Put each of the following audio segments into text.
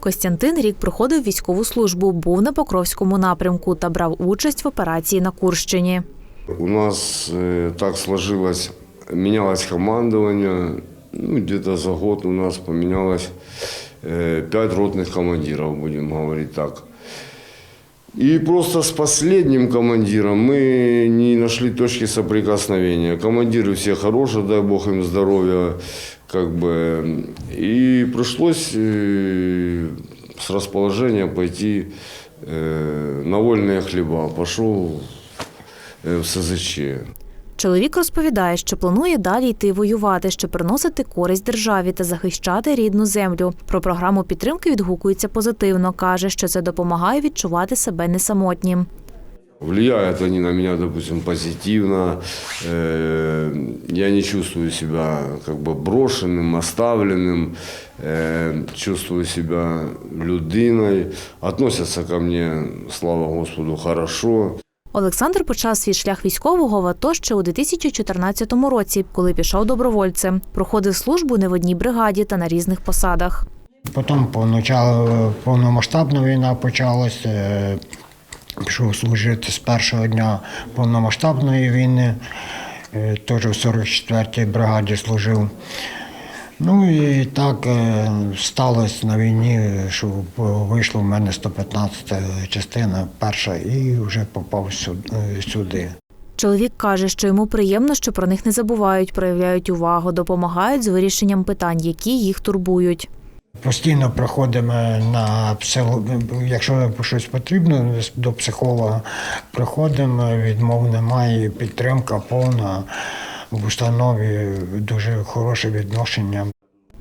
Костянтин рік проходив військову службу, був на Покровському напрямку та брав участь в операції на Курщині. У нас э, так сложилось, менялось командование, ну, где-то за год у нас поменялось э, пять ротных командиров, будем говорить так. И просто с последним командиром мы не нашли точки соприкосновения. Командиры все хорошие, дай бог им здоровья, как бы. И пришлось э, с расположения пойти э, на вольные хлеба. Пошел э, в СЗЧ. Чоловік розповідає, що планує далі йти воювати, щоб приносити користь державі та захищати рідну землю. Про програму підтримки відгукується позитивно. каже, що це допомагає відчувати себе не самотнім. Влияют они на меня, допустим, позитивно. Э, Я не чувствую себя как бы брошенным, оставленным. Э, Чувствую себя людиной. Относятся ко мне, слава Господу, хорошо. Олександр почав свій шлях військового в АТО ще у 2014 році, коли пішов добровольцем. Проходив службу не в одній бригаді та на різних посадах. Потім повномасштабна війна почалася. е, Пішов служити з першого дня повномасштабної війни. е, Теж в 44-й бригаді служив. Ну і так е, сталося на війні, що вийшла в мене 115 частина перша і вже попав сюди- е, сюди. Чоловік каже, що йому приємно, що про них не забувають, проявляють увагу, допомагають з вирішенням питань, які їх турбують. Постійно приходимо на психо... якщо щось потрібно, до психолога приходимо, відмов немає, підтримка повна. В установі дуже хороше відношення.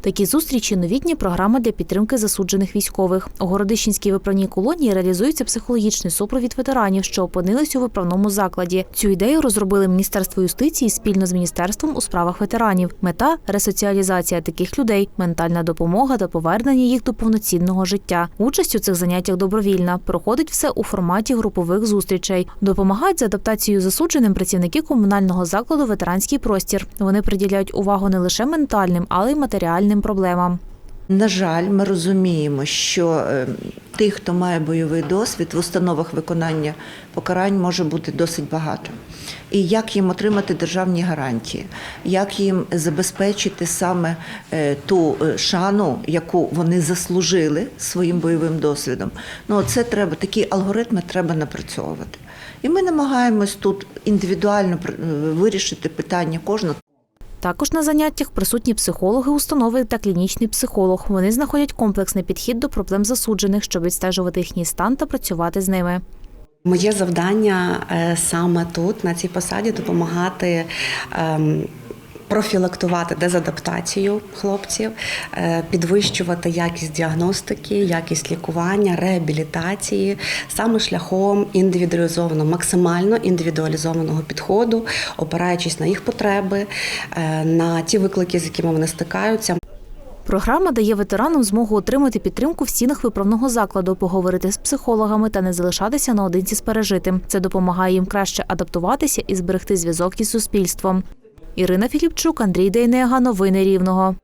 Такі зустрічі новітня програма для підтримки засуджених військових. У Городищенській виправній колонії реалізується психологічний супровід ветеранів, що опинились у виправному закладі. Цю ідею розробили Міністерство юстиції спільно з міністерством у справах ветеранів. Мета ресоціалізація таких людей, ментальна допомога та повернення їх до повноцінного життя. Участь у цих заняттях добровільна. Проходить все у форматі групових зустрічей. Допомагають з адаптацією засудженим працівники комунального закладу ветеранський простір. Вони приділяють увагу не лише ментальним, але й матеріальним проблемам. На жаль, ми розуміємо, що е, тих, хто має бойовий досвід в установах виконання покарань може бути досить багато. І як їм отримати державні гарантії, як їм забезпечити саме е, ту е, шану, яку вони заслужили своїм бойовим досвідом. Ну це треба такі алгоритми треба напрацьовувати. І ми намагаємось тут індивідуально вирішити питання кожного. Також на заняттях присутні психологи установи та клінічний психолог. Вони знаходять комплексний підхід до проблем засуджених, щоб відстежувати їхній стан та працювати з ними. Моє завдання е, саме тут, на цій посаді, допомагати. Профілактувати дезадаптацію хлопців, е, підвищувати якість діагностики, якість лікування, реабілітації саме шляхом індивідуалізованого, максимально індивідуалізованого підходу, опираючись на їх потреби, е, на ті виклики, з якими вони стикаються. Програма дає ветеранам змогу отримати підтримку в стінах виправного закладу, поговорити з психологами та не залишатися наодинці з пережитим. Це допомагає їм краще адаптуватися і зберегти зв'язок із суспільством. Ірина Філіпчук, Андрій Дейнега. Новини Рівного.